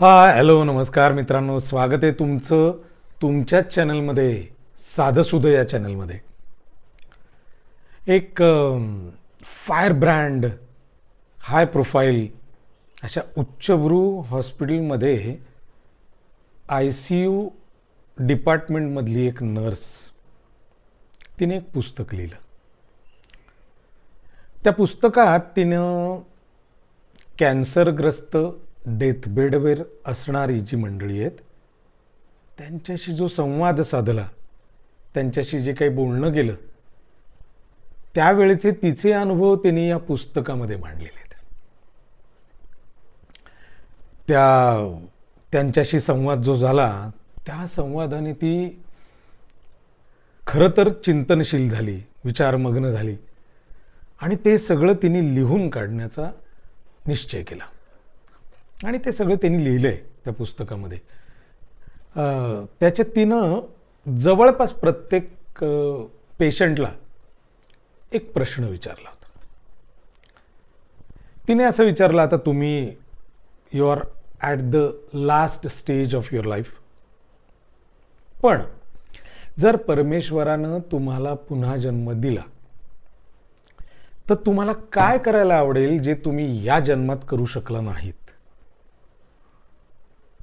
हा हॅलो नमस्कार मित्रांनो. स्वागत आहे तुमचं तुमच्याच चॅनलमध्ये साधसुद या चॅनलमध्ये. एक फायर ब्रँड हाय प्रोफाईल अशा उच्चभ्रू हॉस्पिटलमध्ये आय सी यू डिपार्टमेंटमधली एक नर्स तिने एक पुस्तक लिहिलं. त्या पुस्तकात तिनं कॅन्सरग्रस्त डेथबेडवर असणारी जी मंडळी आहेत त्यांच्याशी जो संवाद साधला त्यांच्याशी जे काही बोलणं गेलं त्यावेळेचे तिचे अनुभव त्यांनी या पुस्तकामध्ये मांडलेले आहेत. त्या त्यांच्याशी संवाद जो झाला त्या संवादाने ती खरं तर चिंतनशील झाली विचारमग्न झाली आणि ते सगळं तिने लिहून काढण्याचा निश्चय केला. आणि ते सगळं त्यांनी लिहिलं आहे त्या पुस्तकामध्ये. त्याच्या त्याच्यात तिनं जवळपास प्रत्येक पेशंटला एक प्रश्न विचारला होता. तिने असं विचारलं आता तुम्ही you are at the last stage of your life पण जर परमेश्वरानं तुम्हाला पुन्हा जन्म दिला तर तुम्हाला काय करायला आवडेल जे तुम्ही या जन्मात करू शकला नाहीत?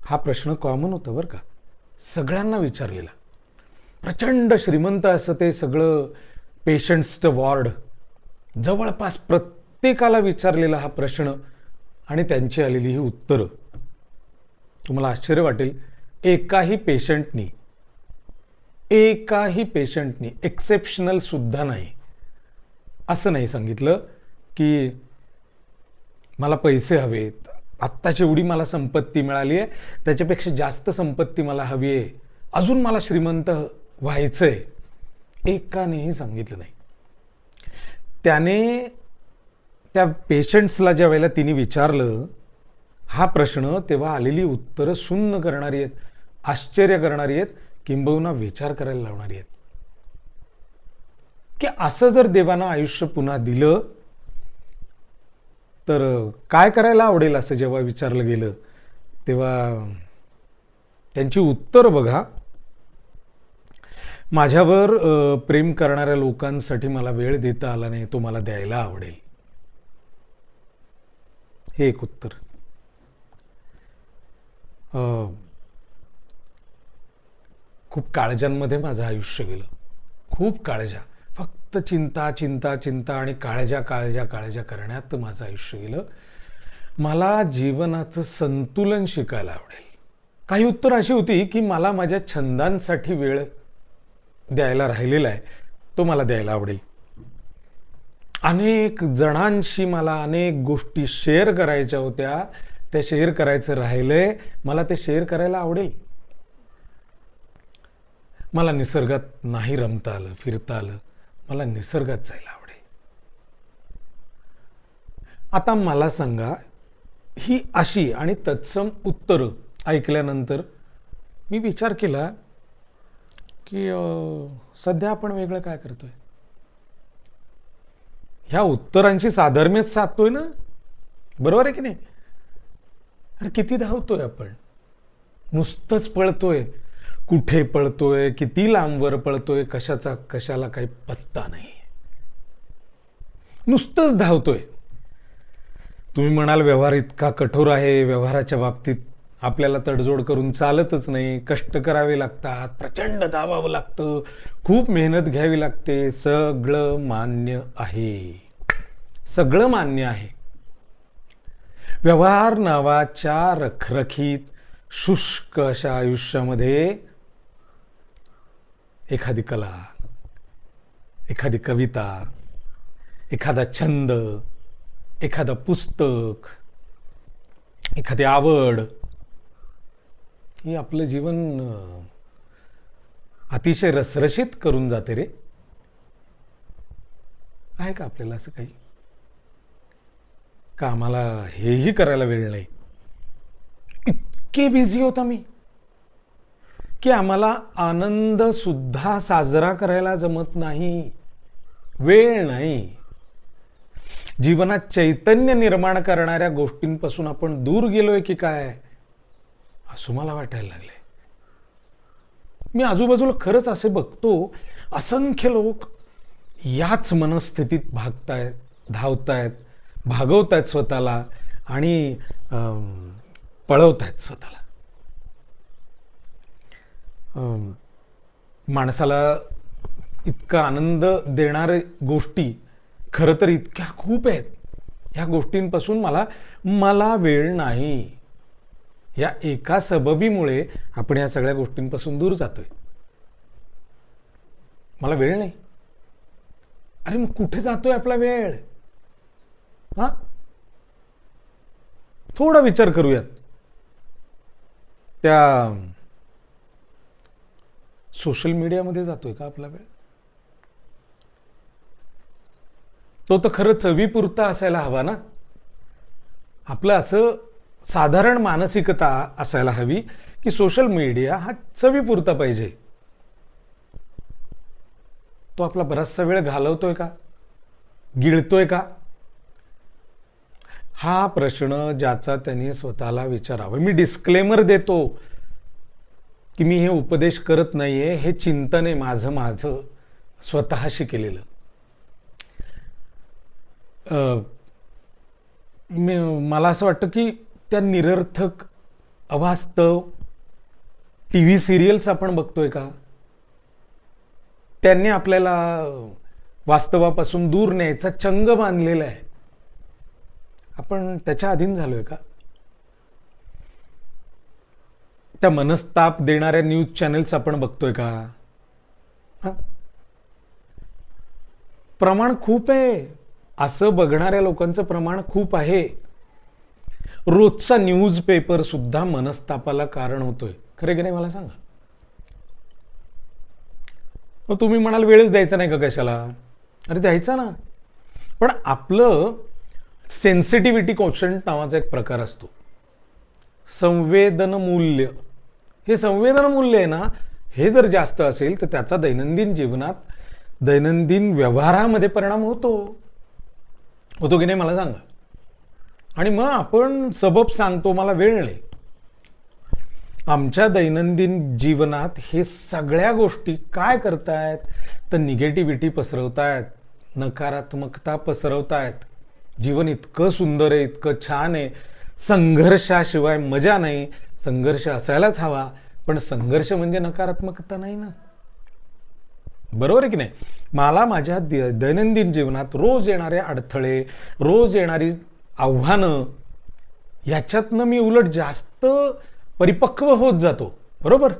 हा प्रश्न कॉमन होता बरं का. सगळ्यांना विचारलेला. प्रचंड श्रीमंत असं ते सगळं पेशंट्सचं वॉर्ड जवळपास प्रत्येकाला विचारलेला हा प्रश्न आणि त्यांची आलेली ही उत्तरं. तुम्हाला आश्चर्य वाटेल एकाही पेशंटनी एकाही पेशंटनी एक्सेप्शनल सुद्धा नाही. असं नाही सांगितलं की मला पैसे हवेत. आत्ताची एवढी मला संपत्ती मिळाली आहे त्याच्यापेक्षा जास्त संपत्ती मला हवी आहे अजून मला श्रीमंत व्हायचं आहे एकानेही सांगितलं नाही. त्याने त्या पेशंट्सला ज्या वेळेला तिने विचारलं हा प्रश्न तेव्हा आलेली उत्तरं सुन्न करणारी आहेत आश्चर्य करणारी आहेत किंबहुना विचार करायला लावणारी आहेत. की असं जर देवानं आयुष्य पुन्हा दिलं तर काय करायला आवडेल असं जेव्हा विचारलं गेलं तेव्हा त्यांची उत्तर बघा. माझ्यावर प्रेम करणाऱ्या लोकांसाठी मला वेळ देता आला नाही तो मला द्यायला आवडेल. हे एक उत्तर. खूप काळजांमध्ये माझं आयुष्य गेलं. खूप काळजा. फक्त चिंता चिंता चिंता आणि काळजा काळजा काळजा करण्यात माझं आयुष्य गेलं. मला जीवनाचं संतुलन शिकायला आवडेल. काही उत्तर अशी होती की मला माझ्या छंदांसाठी वेळ द्यायला राहिलेला आहे तो मला द्यायला आवडेल. अनेक जणांशी मला अनेक गोष्टी शेअर करायच्या होत्या. त्या शेअर करायचं राहिलंय. मला ते शेअर करायला आवडेल. मला निसर्गात नाही रमता आलं फिरता आलं. मला निसर्गात जायला आवडेल. आता मला सांगा ही अशी आणि तत्सम उत्तरं ऐकल्यानंतर मी विचार केला की सध्या आपण वेगळं काय करतोय? ह्या उत्तरांशी साधर्म्यच साधतोय ना? बरोबर आहे की नाही? अरे किती धावतोय आपण? नुसतंच पळतोय. कुठे पळतोय किती लांबवर पळतोय कशाचा कशाला काही पत्ता नाही. नुसतंच धावतोय. तुम्ही म्हणाल व्यवहार इतका कठोर आहे व्यवहाराच्या बाबतीत आपल्याला तडजोड करून चालतच नाही. कष्ट करावे लागतात प्रचंड धावावं लागतं खूप मेहनत घ्यावी लागते. सगळं मान्य आहे. सगळं मान्य आहे. व्यवहार नावाच्या रखरखीत शुष्क अशा आयुष्यामध्ये एखादी कला एखादी कविता एखादा छंद एखादं पुस्तक एखादी आवड ही आपलं जीवन अतिशय रसरशीत करून जाते रे. आहे का आपल्याला असं काही? का आम्हाला हेही करायला वेळ नाही? इतके बिझी होता मी की आम्हाला आनंद सुद्धा साजरा करायला जमत नाही. वेळ नाही. जीवनात चैतन्य निर्माण करणाऱ्या गोष्टींपासून आपण दूर गेलोय की काय? असं मला वाटायला लागले मी आजूबाजूला खरंच असे बघतो असंख्य लोक याच मनस्थितीत भागतायत धावतायत भागवतायत स्वतःला आणि पळवतायत स्वतःला. माणसाला इतका आनंद देणारे गोष्टी खरं तर इतक्या खूप आहेत. ह्या गोष्टींपासून मला मला वेळ नाही. या एका सबबीमुळे आपण या सगळ्या गोष्टींपासून दूर जातोय. मला वेळ नाही. अरे मग कुठे जातोय आपला वेळ? हा? थोडा विचार करूयात. त्या सोशल मीडियामध्ये जातोय का आपला वेळ? तो तर खरं चवीपुरता असायला हवा ना. आपलं असं साधारण मानसिकता असायला हवी की सोशल मीडिया हा चवीपुरता पाहिजे. तो आपला बराचसा वेळ घालवतोय का? गिळतोय का? हा प्रश्न ज्याचा त्यांनी स्वतःला विचारावा. मी डिस्क्लेमर देतो. की मी हे उपदेश करत नाही आहे हे चिंतन आहे माझं माझं. स्वतःशी केलेलं. मला असं वाटतं की त्या निरर्थक अवास्तव टी व्ही सिरियल्स आपण बघतोय का? त्यांनी आपल्याला वास्तवापासून दूर न्यायचा चंग बांधलेला आहे. आपण त्याच्या अधीन झालोय का? त्या मनस्ताप देणाऱ्या न्यूज चॅनेल्स आपण बघतोय का? हा? प्रमाण खूप आहे. असं बघणाऱ्या लोकांचं प्रमाण खूप आहे. रोजचा न्यूज पेपर सुद्धा मनस्तापाला कारण होतोय. खरे की नाही मला सांगा? मग तुम्ही म्हणाल वेळच द्यायचा नाही का कशाला? अरे द्यायचा ना. पण आपलं सेन्सिटिव्हिटी क्वेश्चन नावाचा एक प्रकार असतो. संवेदन मूल्य हे संवेदन मूल्य आहे ना हे जर जास्त असेल तर त्याचा दैनंदिन जीवनात दैनंदिन व्यवहारामध्ये परिणाम होतो. होतो की नाही मला सांगा? आणि मग आपण सबब सांगतो मला वेळ नाही. आमच्या दैनंदिन जीवनात हे सगळ्या गोष्टी काय करतायत? तर निगेटिव्हिटी पसरवतायत नकारात्मकता पसरवतायत. जीवन इतकं सुंदर आहे इतकं छान आहे. संघर्षाशिवाय मजा नाही. संघर्ष असायलाच हवा पण संघर्ष म्हणजे नकारात्मकता नाही ना? बरोबर आहे की नाही? मला माझ्या द- दैनंदिन जीवनात रोज येणारे अडथळे रोज येणारी आव्हानं याच्यातनं मी उलट जास्त परिपक्व होत जातो. बरोबर?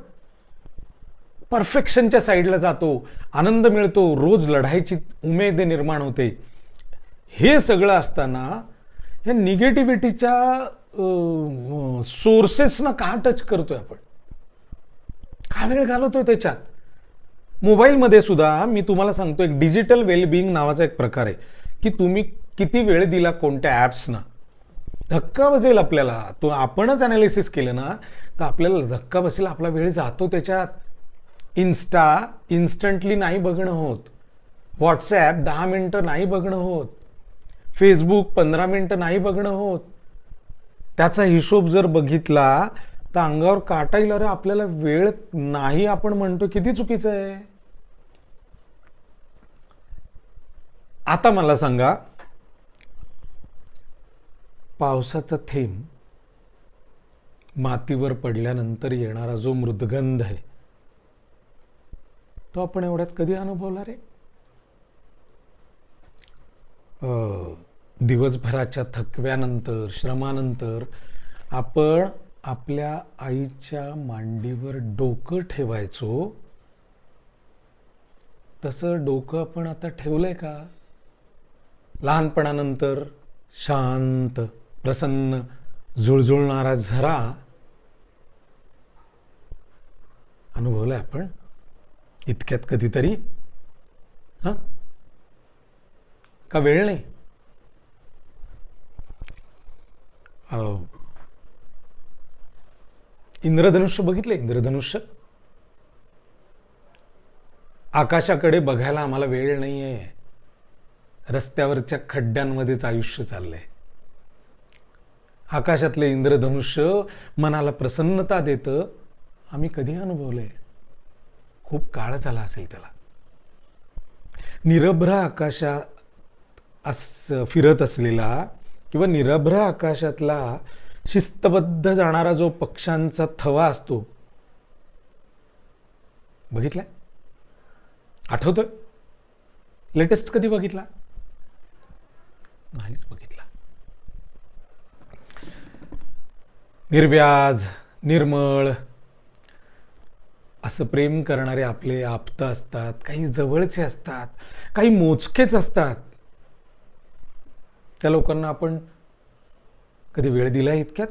परफेक्शनच्या साईडला जातो आनंद मिळतो रोज लढायची उमेद निर्माण होते. हे सगळं असताना या निगेटिव्हिटीच्या सोर्सेसना का टच करतोय आपण? हा वेळ घालवतोय त्याच्यात? मोबाईलमध्ये सुद्धा मी तुम्हाला सांगतो एक डिजिटल वेलबिईंग नावाचा एक प्रकार आहे की तुम्ही किती वेळ दिला कोणत्या ॲप्सना धक्का बसेल आपल्याला. तो आपणच अनालिसिस केलं ना तर आपल्याला धक्का बसेल आपला वेळ जातो त्याच्यात. इन्स्टा इन्स्टंटली नाही बघणं होत. व्हॉट्सॲप दहा मिनटं नाही बघणं होत. फेसबुक पंधरा मिनटं नाही बघणं होत. त्याचा हिशोब जर बघितला तर अंगावर काटा येईल अरे आपल्याला वेळ नाही आपण म्हणतो किती चुकीचं आहे? आता मला सांगा पावसाचा थेंब मातीवर पडल्यानंतर येणारा जो मृदगंध आहे तो आपण एवढ्यात कधी अनुभवला रे? दिवसभराच्या थकव्यानंतर श्रमानंतर आपण आपल्या आईच्या मांडीवर डोकं ठेवायचो. तसं डोकं आपण आता ठेवलंय का? लहानपणानंतर शांत प्रसन्न जुळजुळणारा झरा अनुभवलाय आपण? इतक्यात कधीतरी? हां? का वेळ नाही? इंद्रधनुष्य बघितलं इंद्रधनुष्य? आकाशाकडे बघायला आम्हाला वेळ नाही आहे रस्त्यावरच्या खड्ड्यांमध्येच आयुष्य चाललंय. आकाशातले इंद्रधनुष्य मनाला प्रसन्नता देतं. आम्ही कधी अनुभवलंय? खूप काळ झाला असेल त्याला. निरभ्र आकाशात अस फिरत असलेला किंवा निरभ्र आकाशातला शिस्तबद्ध जाणारा जो पक्ष्यांचा थवा असतो. बघितलाय आठवतोय? लेटेस्ट कधी बघितला? नाहीच बघितला. निर्व्याज निर्मळ असं प्रेम करणारे आपले आप्त असतात काही जवळचे असतात काही मोजकेच असतात. त्या लोकांना आपण कधी वेळ दिला इतक्यात?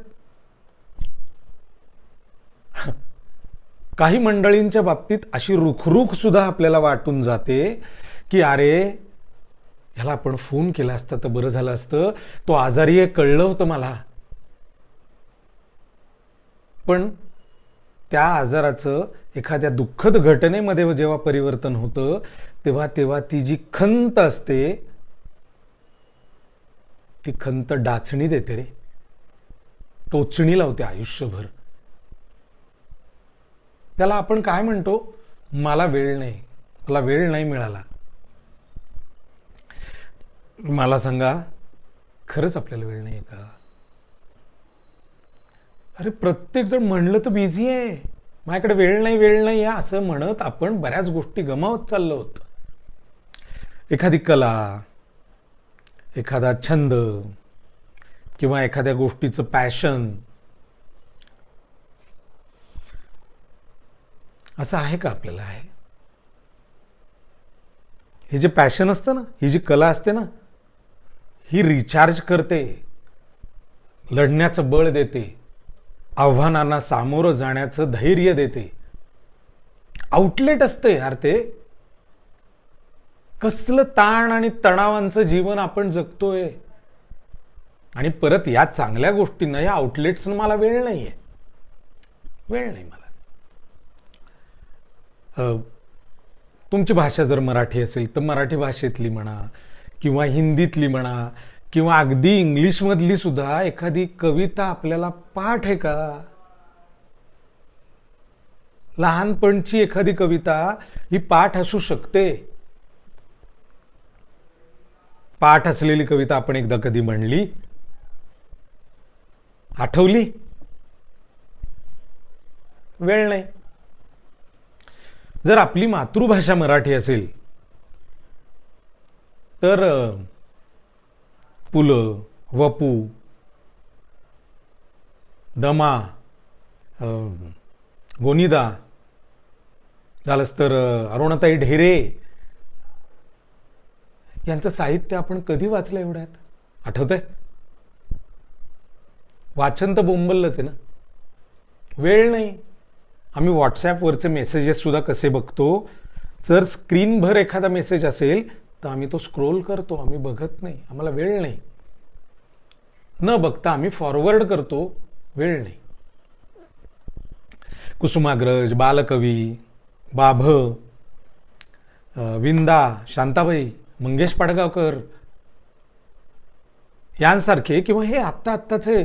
काही मंडळींच्या बाबतीत अशी रुखरुख सुद्धा आपल्याला वाटून जाते की अरे ह्याला आपण फोन केला असता तर बरं झालं असतं. तो आजारी आहे कळलं होतं मला. पण त्या आजाराचं एखाद्या दुःखद घटनेमध्ये जेव्हा परिवर्तन होतं तेव्हा तेव्हा ती जी खंत असते ती खंत डाचणी देते रे. टोचणी लावते आयुष्यभर. त्याला आपण काय म्हणतो? मला वेळ नाही. मला वेळ नाही मिळाला. मला सांगा खरंच आपल्याला वेळ नाही का? अरे प्रत्येक जण म्हणलं तर बिझी आहे. माझ्याकडे वेळ नाही वेळ नाही आहे असं म्हणत आपण बऱ्याच गोष्टी गमावत चाललो होत. एखादी कला एखादा छंद किंवा एखाद्या गोष्टीचं पॅशन. असं आहे का आपल्याला आहे हे जे पॅशन असतं ना ही जी कला असते ना ही रिचार्ज करते लढण्याचं बळ देते आव्हानांना सामोरं जाण्याचं धैर्य देते. आउटलेट असते यार ते. कसलं ताण आणि तणावांचं जीवन आपण जगतोय? आणि परत या चांगल्या गोष्टींना या आउटलेट्सनं मला वेळ नाही आहे वेळ नाही मला. तुमची भाषा जर मराठी असेल तर मराठी भाषेतली म्हणा किंवा हिंदीतली म्हणा किंवा अगदी इंग्लिशमधली सुद्धा एखादी कविता आपल्याला पाठ आहे का? लहानपणची एखादी कविता ही पाठ असू शकते. पाठ असलेली कविता आपण एकदा कधी म्हणली? आठवली? वेळ नाही. जर आपली मातृभाषा मराठी असेल तर पुलं पु ल वपू दमा गोनिदा झालंच तर अरुणताई अरुणाताई ढेरे यांचं साहित्य आपण कधी वाचलं एवढ्यात? आहे वाचन तर बोंबललंच आहे ना. वेळ नाही. आम्ही व्हॉट्सॲपवरचे मेसेजेससुद्धा कसे बघतो? जर स्क्रीनभर एखादा मेसेज असेल तर आम्ही तो स्क्रोल करतो. आम्ही बघत नाही. आम्हाला वेळ नाही. न बघता आम्ही फॉरवर्ड करतो. वेळ नाही. कुसुमाग्रज बालकवी बाभ विंदा शांताबाई मंगेश पाडगावकर यांसारखे किंवा हे आत्ता आत्ताचे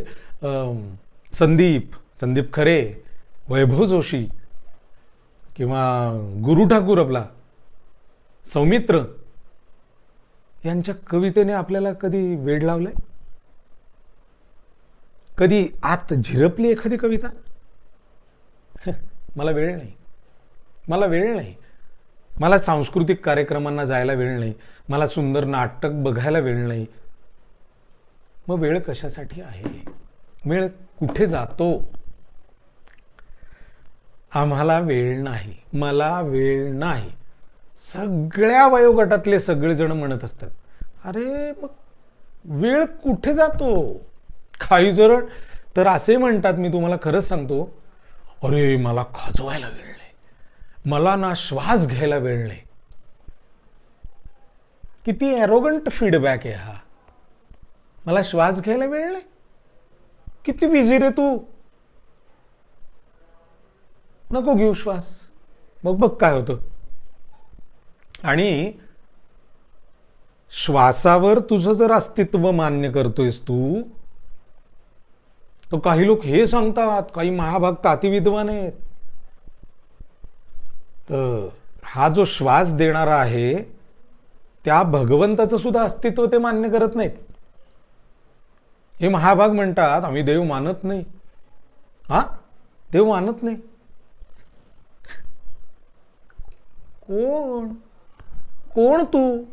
संदीप संदीप खरे वैभव जोशी किंवा गुरु ठाकूर आपला सौमित्र यांच्या कवितेने आपल्याला कधी वेड लावलाय? कधी आत झिरपली एखादी कविता? मला वेळ नाही. मला वेळ नाही. मला सांस्कृतिक कार्यक्रमांना जायला वेळ नाही. मला सुंदर नाटक बघायला वेळ नाही. मग वेळ कशासाठी आहे? वेळ कुठे जातो? आम्हाला वेळ नाही. मला वेळ नाही. सगळ्या वयोगटातले सगळेजण म्हणत असतात. अरे मग वेळ कुठे जातो? काही जण तर असे म्हणतात मी तुम्हाला खरंच सांगतो. अरे मला खाजवायला वेळ मला ना श्वास घ्यायला वेळ नाही. किती ॲरोगंट फीडबॅक आहे हा. मला श्वास घ्यायला वेळ नाही. किती बिझी रे तू. नको घेऊ श्वास. मग बघ काय होतं. आणि श्वासावर तुझं जर अस्तित्व मान्य करतोयस तू तर काही लोक हे सांगतात काही महाभाग ताती विद्वान आहेत. तर हा जो श्वास देणारा आहे त्या भगवंताचं सुद्धा अस्तित्व ते मान्य करत नाहीत. हे महाभाग म्हणतात आम्ही देव मानत नाही. हा? देव मानत नाही? कोण? कोण तू?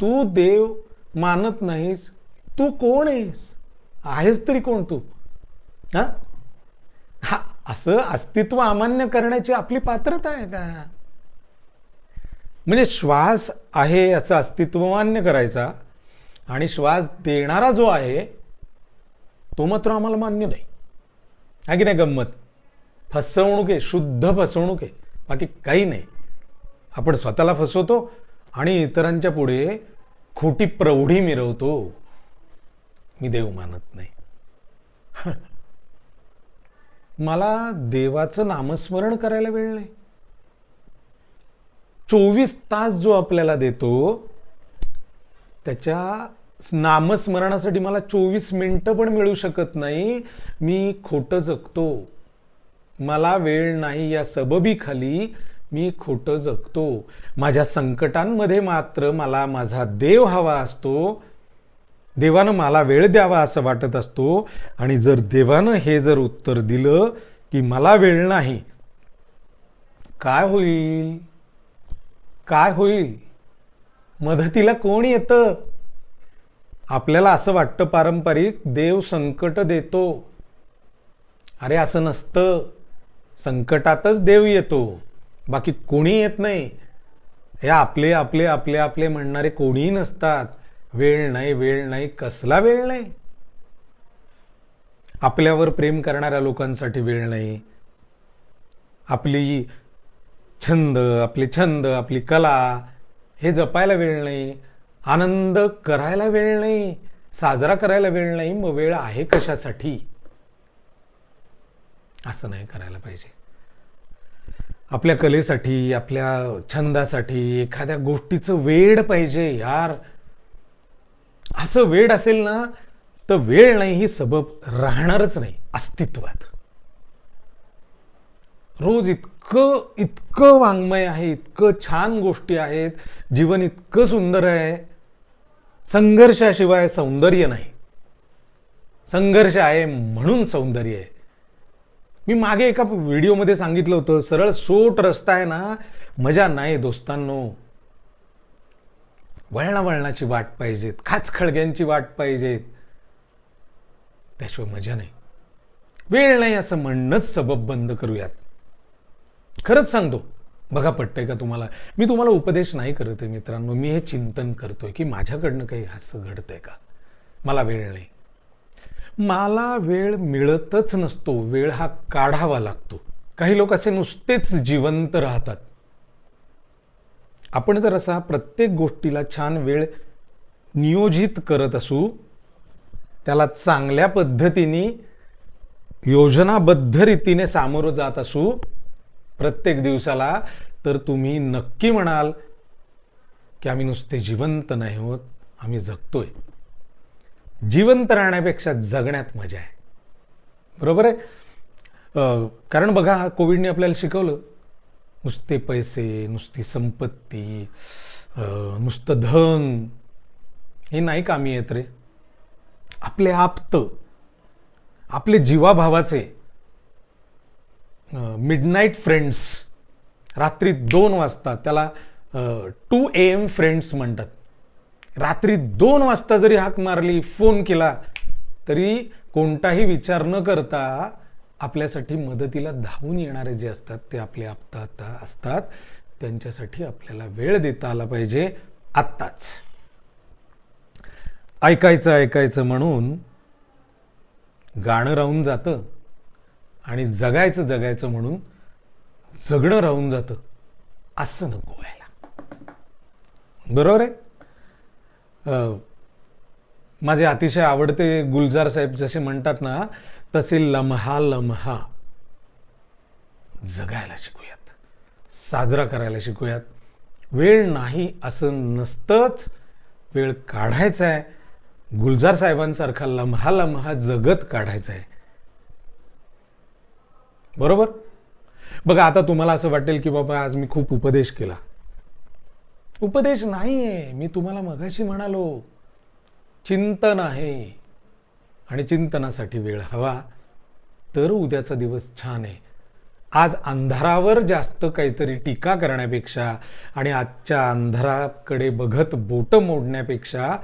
तू देव मानत नाहीस. तू कोण आहेस? आहेस तरी कोण तू? हा? हा असं अस्तित्व अमान्य करण्याची आपली पात्रता आहे का? म्हणजे श्वास आहे याचं अस्तित्व मान्य करायचा आणि श्वास देणारा जो आहे तो मात्र आम्हाला मान्य नाही. आहे की नाही गंमत? फसवणूक आहे शुद्ध फसवणूक आहे बाकी काही नाही. आपण स्वतःला फसवतो आणि इतरांच्या पुढे खोटी प्रौढी मिरवतो. मी देव मानत नाही. मला देवाचं नामस्मरण करायला वेळ नाही. चोवीस तास जो आपल्याला देतो त्याच्या नामस्मरणासाठी मला चोवीस मिनटं पण मिळू शकत नाही. मी खोटं जगतो. मला वेळ नाही या सबबीखाली. मी खोटं जगतो. माझ्या संकटांमध्ये मात्र मला माझा देव हवा असतो. देवानं मला वेळ द्यावा असं वाटत असतो. आणि जर देवानं हे जर उत्तर दिलं की मला वेळ नाही काय होईल? काय होईल? मदतीला कोण येतं? आपल्याला असं वाटतं पारंपरिक देव संकट देतो. अरे असं नसतं. संकटातच देव येतो. बाकी कोणी येत नाही. हे आपले आपले आपले आपले म्हणणारे कोणीही नसतात. वेळ नाही वेळ नाही कसला वेळ नाही? आपल्यावर प्रेम करणाऱ्या लोकांसाठी वेळ नाही. आपली छंद आपले छंद आपली कला हे जपायला वेळ नाही. आनंद करायला वेळ नाही. साजरा करायला वेळ नाही. मग वेळ आहे कशासाठी? असं नाही करायला पाहिजे. आपल्या कलेसाठी आपल्या छंदासाठी एखाद्या गोष्टीचं वेळ पाहिजे यार. असं वेळ असेल ना तर वेळ नाही ही सबब राहणारच नाही अस्तित्वात. रोज इतकं इतकं वाङ्मय आहे इतकं छान गोष्टी आहेत जीवन इतकं सुंदर आहे. संघर्षाशिवाय सौंदर्य नाही. संघर्ष आहे म्हणून सौंदर्य आहे. मी मागे एका व्हिडिओमध्ये सांगितलं होतं सरळ सोट रस्ता आहे ना मजा नाही दोस्तांनो. वळणावळणाची वाट पाहिजेत खाच खळग्यांची वाट पाहिजेत. त्याशिवाय मजा नाही. वेळ नाही असं म्हणणंच सबब बंद करूयात. खरंच सांगतो बघा पटतंय का तुम्हाला? मी तुम्हाला उपदेश नाही करत आहे मित्रांनो. मी हे चिंतन करतोय की माझ्याकडनं काही असं घडतंय का? मला वेळ नाही. मला वेळ मिळतच नसतो. वेळ हा काढावा लागतो. काही लोक असे नुसतेच जिवंत राहतात. आपण जर असा प्रत्येक गोष्टीला छान वेळ नियोजित करत असू त्याला चांगल्या पद्धतीने योजनाबद्ध रीतीने सामोरं जात असू प्रत्येक दिवसाला तर तुम्ही नक्की म्हणाल की आम्ही नुसते जिवंत नाही होत आम्ही जगतोय. जिवंत राहण्यापेक्षा जगण्यात मजा आहे. बरोबर आहे? कारण बघा कोविडने आपल्याला शिकवलं. नुसते पैसे नुसती संपत्ती नुसतं धन हे नाही कामी येत रे? आपले आप्त आपले जीवाभावाचे मिडनाईट फ्रेंड्स रात्री दोन वाजता त्याला टू ए एम फ्रेंड्स म्हणतात. रात्री दोन वाजता जरी हाक मारली फोन केला तरी कोणताही विचार न करता आपल्यासाठी मदतीला धावून येणारे जे असतात ते आपले आप्त असतात. त्यांच्यासाठी आपल्याला वेळ देता आला पाहिजे आत्ताच. ऐकायचं ऐकायचं म्हणून गाणं राहून जातं आणि जगायचं जगायचं म्हणून जगणं राहून जातं. असं नको व्हायला. बरोबर आहे? अं, माझे अतिशय आवडते गुलजार साहेब जसे म्हणतात ना तसे लम्हा लम्हा. जगायला शिकूयात. साजरा करायला शिकूयात. वेळ नाही असं नसतंच वेळ काढायचा आहे गुलजार साहेबांसारखा लम्हा लम्हा जगत काढायचा आहे बरोबर? बघा आता तुम्हाला असं वाटेल की बाबा आज मी खूप उपदेश केला. उपदेश नाहीये. मी तुम्हाला मगाशी म्हणालो चिंतन आहे. आणि चिंतनासाठी वेळ हवा. तर उद्याचा दिवस छान आहे. आज अंधारावर जास्त काहीतरी टीका करण्यापेक्षा आणि आजच्या अंधाराकडे बघत बोटं मोडण्यापेक्षा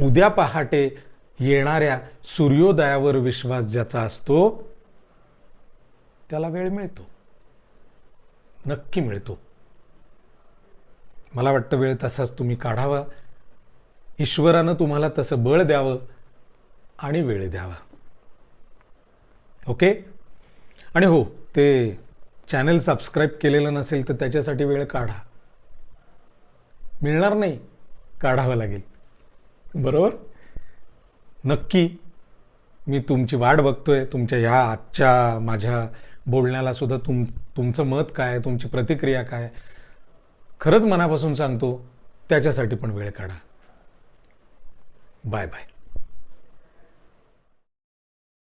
उद्या पहाटे येणाऱ्या सूर्योदयावर विश्वास ज्याचा असतो त्याला वेळ मिळतो. नक्की मिळतो. मला वाटतं वेळ तसाच तुम्ही काढावा. ईश्वरानं तुम्हाला तसं बळ द्यावं. आणि वेळ द्यावा. ओके आणि हो ते चॅनल सबस्क्राईब केलेलं नसेल तर त्याच्यासाठी वेळ काढा. मिळणार नाही काढावं लागेल. बरोबर? नक्की मी तुमची वाट बघतोय तुमच्या ह्या आजच्या माझ्या बोलण्याला सुद्धा तुम तुमचं मत काय तुमची प्रतिक्रिया काय खरंच मनापासून सांगतो त्याच्यासाठी पण वेळ काढा. Bye bye